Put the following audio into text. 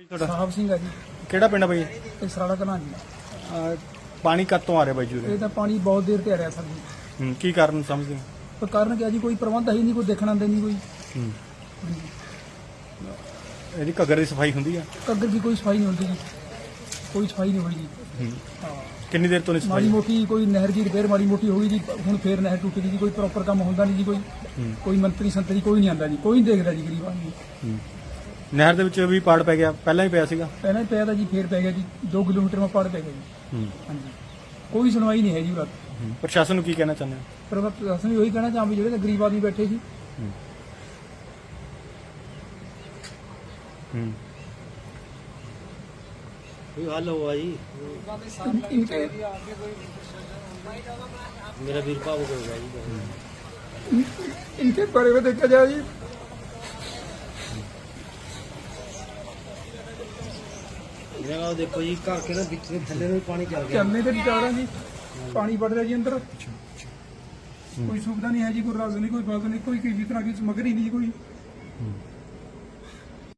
ਬਾਈ ਤੁਹਾਡਾ? ਸਾਹਿਬ ਸਿੰਘ ਆ ਜੀ। ਕਿਹੜਾ ਪਿੰਡ ਆ ਬਾਈ? ਇਹ ਸਰਾੜਾ ਕਲਾਂ ਜੀ। ਅਹ ਪਾਣੀ ਕਦ ਤੋਂ ਆ ਰਿਹਾ ਬਾਈ ਜੀ ਉਰੇ? ਇਹ ਤਾਂ ਪਾਣੀ ਬਹੁਤ ਦੇਰ ਤੇ ਆ ਰਿਹਾ ਸਰ ਜੀ। ਹੂੰ ਕੀ ਕਾਰਨ ਸਮਝਦੇ ਹੋ? ਪਰ ਕਾਰਨ ਕੀ ਆ ਜੀ ਕੋਈ ਪ੍ਰਬੰਧ ਹੈ ਹੀ ਨਹੀਂ ਕੋਈ ਦੇਖਣ ਆਉਂਦੇ ਨਹੀਂ ਕੋਈ। ਹੂੰ। ਇਹਦੀ ਘੱਗਰ ਦੀ ਸਫ਼ਾਈ ਹੁੰਦੀ ਆ? ਕੱਗਰ ਦੀ ਕੋਈ ਸਫ਼ਾਈ ਨਹੀਂ ਹੁੰਦੀ ਜੀ। ਕੋਈ ਸਫ਼ਾਈ ਨਹੀਂ ਹੋਈ ਜੀ। ਹੂੰ। ਹਾਂ। ਕਿੰਨੀ ਦੇਰ ਤੋਂ ਨਹੀਂ ਮਾੜੀ ਸਫ਼ਾਈ ਮੋਟੀ ਕੋਈ ਨਹਿਰ ਦੀ ਰਿਪੇਅਰ ਮਾੜੀ ਮੋਟੀ ਹੋਈ ਜੀ ਹੁਣ ਫੇਰ ਨਹਿਰ ਟੁੱਟ ਗਈ ਜੀ ਕੋਈ ਪ੍ਰੋਪਰ ਕੰਮ ਹੁੰਦਾ ਨਹੀਂ ਜੀ ਕੋਈ। ਹੂੰ। ਕੋਈ ਮੰਤਰੀ ਸੰਤਰੀ ਕੋਈ ਨਹੀਂ ਆਂਦਾ ਜੀ ਕੋਈ ਨਹੀਂ ਦੇਖਦਾ ਜੀ ਗਰੀਬ ਆਦਮੀ ਹੂੰ। ਨਹਿਰ ਦੇ ਵਿੱਚ ਵੀ ਪਾੜ ਪੈ ਗਿਆ ਪਹਿਲਾਂ ਹੀ ਪਿਆ ਸੀਗਾ? ਪਹਿਲਾਂ ਹੀ ਪਿਆ ਤਾਂ ਜੀ ਫੇਰ ਪੈ ਗਿਆ ਜੀ 2 ਕਿਲੋਮੀਟਰ ਮਾ ਪਾੜ ਪੈ ਗਿਆ ਜੀ। ਹੂੰ। ਹਾਂਜੀ। ਕੋਈ ਸੁਣਵਾਈ ਨਹੀਂ ਹੈ ਜੀ ਉਰਾ ਹੂੰ। ਪ੍ਰਸ਼ਾਸਨ ਨੂੰ ਕੀ ਕਹਿਣਾ ਚਾਹੁੰਦੇ ਹੋ? ਪਰ ਮੈਂ ਪ੍ਰਸ਼ਾਸਨ ਨੂੰ ਇਹੀ ਕਹਿਣਾ ਚਾਹਾਂ ਵੀ ਜਿਹੜੇ ਤਾਂ ਗਰੀਬ ਆਦਮੀ ਬੈਠੇ ਸੀ। ਹੂੰ। ਕੋਈ ਹੱਲ ਹੋਆ ਜੀ? ਇਨਕੇ ਮੇਰਾ ਵੀਰ ਭਾਵ ਹੋ ਗਿਆ ਜੀ। ਇਨਕੇ ਬਾਰੇ ਵਿੱਚ ਦੇਖਿਆ ਜਾਏ ਜੀ। ਦੇਖੋ ਜੀ ਘਰ ਕੇ ਨਾ ਵਿੱਚ ਵੀ ਪਾਣੀ ਚੱਲ ਜੀ ਪਾਣੀ ਵੜ ਰਿਹਾ ਜੀ ਅੰਦਰ। ਕੋਈ ਸੁਵਿਧਾ ਨਹੀਂ ਹੈ ਜੀ ਕੋਈ ਰਾਜ ਨਹੀਂ ਕੋਈ ਬਾਤ ਨਹੀਂ ਕੋਈ ਕਿਸੇ ਤਰ੍ਹਾਂ ਦੀ ਸਮਗਰੀ ਨਹੀਂ ਕੋਈ।